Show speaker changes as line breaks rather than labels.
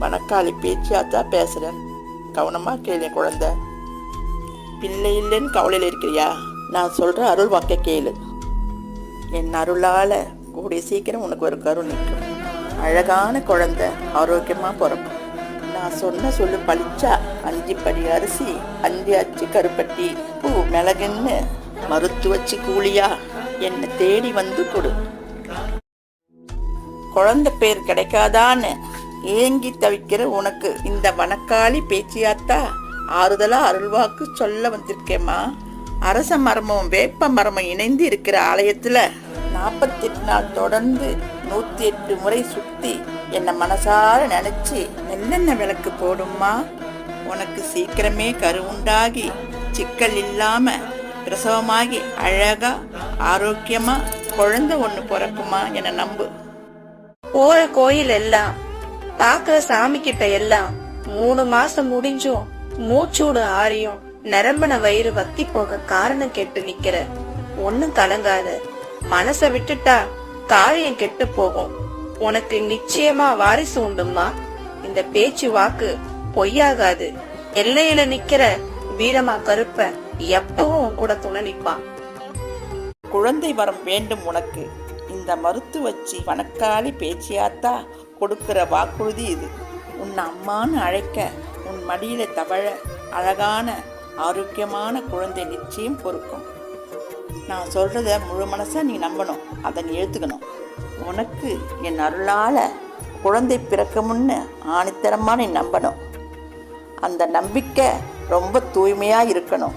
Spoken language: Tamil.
மணக்காளி பேச்சியாத்தான் பேசுகிறேன் கவனமாக கேளு குழந்த குழந்தை. பிள்ளை இல்லைன்னு கவலையில் இருக்கிறியா? நான் சொல்கிற அருள் வாக்க கேளு. என் அருளால் கூடிய சீக்கிரம் உனக்கு ஒரு கரு நிற்கும். அழகான குழந்தை ஆரோக்கியமாக பிறக்கும். நான் சொன்ன சொல்லு பளிச்சா அஞ்சு படி அரிசி அஞ்சு அச்சு கருப்பட்டி பூ மிளகுன்னு மருத்துவச்சி கூலியா என்னை தேடி வந்து கொடு. குழந்தை பேர் கிடைக்காதான்னு ஏங்கி தவிக்கிற உனக்கு இந்த வனக்காளி பேச்சியாத்தா? ஆறுதலா அருள்வாக்கு சொல்ல வந்திருக்கேம்மா. அரச மரமும் வேப்ப மரமும் இணைந்து இருக்கிற ஆலயத்துல நாற்பத்தெட்டு நாள் தொடர்ந்து நூத்தி எட்டு முறை சுத்தி என்னை மனசார நினைச்சு நெல்லெண்ணெய் விளக்கு போடும்மா? உனக்கு சீக்கிரமே கருவுண்டாகி சிக்கல் இல்லாம பிரசவமாகி அழகா ஆரோக்கியமா குழந்தை ஒன்று பிறக்குமா என்னை நம்பு.
போற கோயில் எல்லாம் பாக்குற சாமி கிட்ட எல்லாம் மூணு மாசம் முடிஞ்சும் மூச்சூடு ஆறியும் நிரம்பின வயிறு வத்தி போக காரணம் கெட்டு நிக்கிற. ஒண்ணும் கலங்காத. மனச விட்டுட்டா காரியம் கெட்டு போகும். உனக்கு நிச்சயமா வாரிசு உண்டுமா இந்த பேச்சு வாக்கு பொய்யாகாது. எல்லையில நிக்கிற வீரமா கருப்ப எப்பவும் கூட துணை நிப்பான்.
குழந்தை வரம் வேண்டும் உனக்கு. இந்த மருத்துவச்சி வனக்காளி பேச்சியாத்தா கொடுக்கிற வாக்குறுதி இது. உன் அம்மான்னு அழைக்க உன் மடியில தவழ அழகான ஆரோக்கியமான குழந்தை நிச்சயம் பொறுக்கும். நான் சொல்றத முழு மனசா நீ நம்பணும். அதை நீ எழுத்துக்கணும் உனக்கு என் அருளால குழந்தை பிறக்கும்னு ஆணித்தரமா நீ நம்பணும். அந்த நம்பிக்கை ரொம்ப தூய்மையா இருக்கணும்.